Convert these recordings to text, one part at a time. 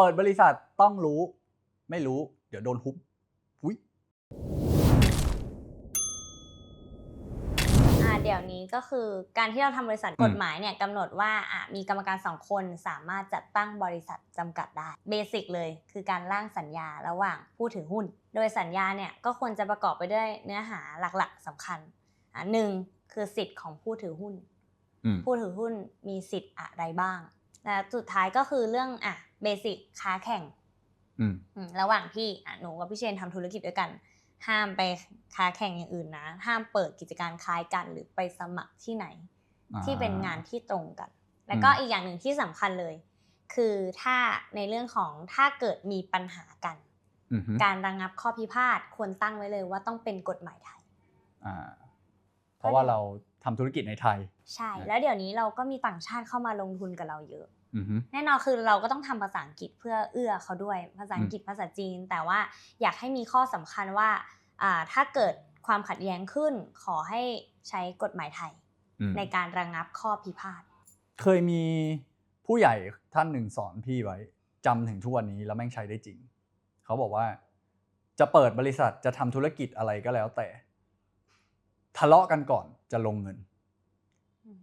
เปิดบริษัทต้องรู้ ไม่รู้ เดี๋ยวโดนฮุบอุ้ยอ่าเดี๋ยวนี้ก็คือการที่เราทำบริษัทกฎหมายเนี่ยกำหนดว่าอะมีกรรมการสองคนสามารถจัดตั้งบริษัทจำกัดได้เบสิกเลยคือการร่างสัญญาระหว่างผู้ถือหุ้น โดยสัญญาเนี่ยก็ควรจะประกอบไปด้วยเนื้อหาหลักๆสำคัญอะหนึ่งคือสิทธิ์ของผู้ถือหุ้นอืมผู้ถือหุ้นมีสิทธิ์อะไรบ้างและสุดท้ายก็คือเรื่องอะ เบสิกค้าแข่งอืมอืมระหว่างที่อะหนูกับพี่เชนทำธุรกิจด้วยกัน ห้ามไปค้าแข่งอย่างอื่นนะ ห้ามเปิดกิจการคล้ายกันหรือไปสมัครที่ไหนอ่าที่เป็นงานที่ตรงกัน แล้วก็อืมอีกอย่างหนึ่งที่สำคัญเลย คือถ้าในเรื่องของถ้าเกิดมีปัญหากันอืมฮึการระงงับข้อพิพาทควรตั้งไว้เลยว่าต้องเป็นกฎหมายไทยอ่าเพราะว่าเราทำธุรกิจในไทย ใช่ แล้วเดี๋ยวนี้เราก็มีต่างชาติเข้ามาลงทุนกับเราเยอะอืมฮึ แน่นอนคือเราก็ต้องทำภาษาอังกฤษเพื่อเอื้อเขาด้วย ภาษาอังกฤษภาษาจีน แต่ว่าอยากให้มีข้อสำคัญว่าอ่าถ้าเกิดความขัดแย้งขึ้น ขอให้ใช้กฎหมายไทยอืมในการระงงับข้อพิพาท เคยมีผู้ใหญ่ท่านหนึ่งสอนพี่ไว้จำถึงทุกวันนี้แล้วแม่งใช้ได้จริง เขาบอกว่า จะเปิดบริษัทจะทำธุรกิจอะไรก็แล้วแต่ ทะเลาะกันก่อนจะลงเงินอืม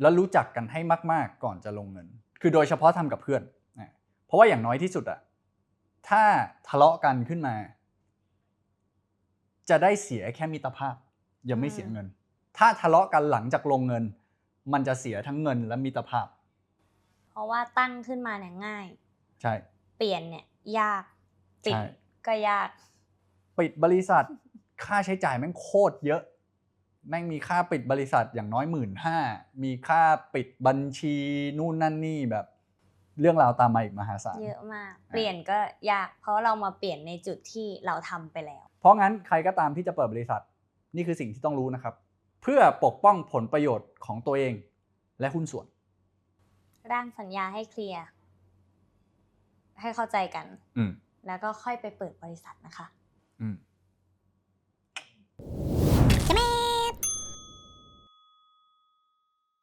แล้วรู้จักกันให้มาก ๆ ก่อนจะลงเงิน คือโดยเฉพาะทำกับเพื่อนนะเพราะว่าอย่างน้อยที่สุดอะถ้าทะเลาะกันขึ้นมา จะได้เสียแค่มิตรภาพ ยังไม่เสียเงิน ถ้าทะเลาะกันหลังจากลงเงิน มันจะเสียทั้งเงินและมิตรภาพ เพราะว่าตั้งขึ้นมาเนี่ยง่าย ใช่ เปลี่ยนเนี่ยยากปิดใช่ก็ยาก ปิดบริษัทค่าใช้จ่ายแม่งโคตรเยอะ แม่งมีค่าปิดบริษัทอย่างน้อยหมื่นห้ามีค่าปิดบัญชีนู่นนั่นนี่แบบเรื่องราวตามมาอีกมหาศาล เยอะมาก เปลี่ยนก็ยาก เพราะเรามาเปลี่ยนในจุดที่เราทำไปแล้ว เพราะงั้นใครก็ตามที่จะเปิดบริษัท นี่คือสิ่งที่ต้องรู้นะครับ เพื่อปกป้องผลประโยชน์ของตัวเองและหุ้นส่วน ร่างสัญญาให้เคลียร์ ให้เข้าใจกันอืมแล้วก็ค่อยไปเปิดบริษัทนะคะ อืม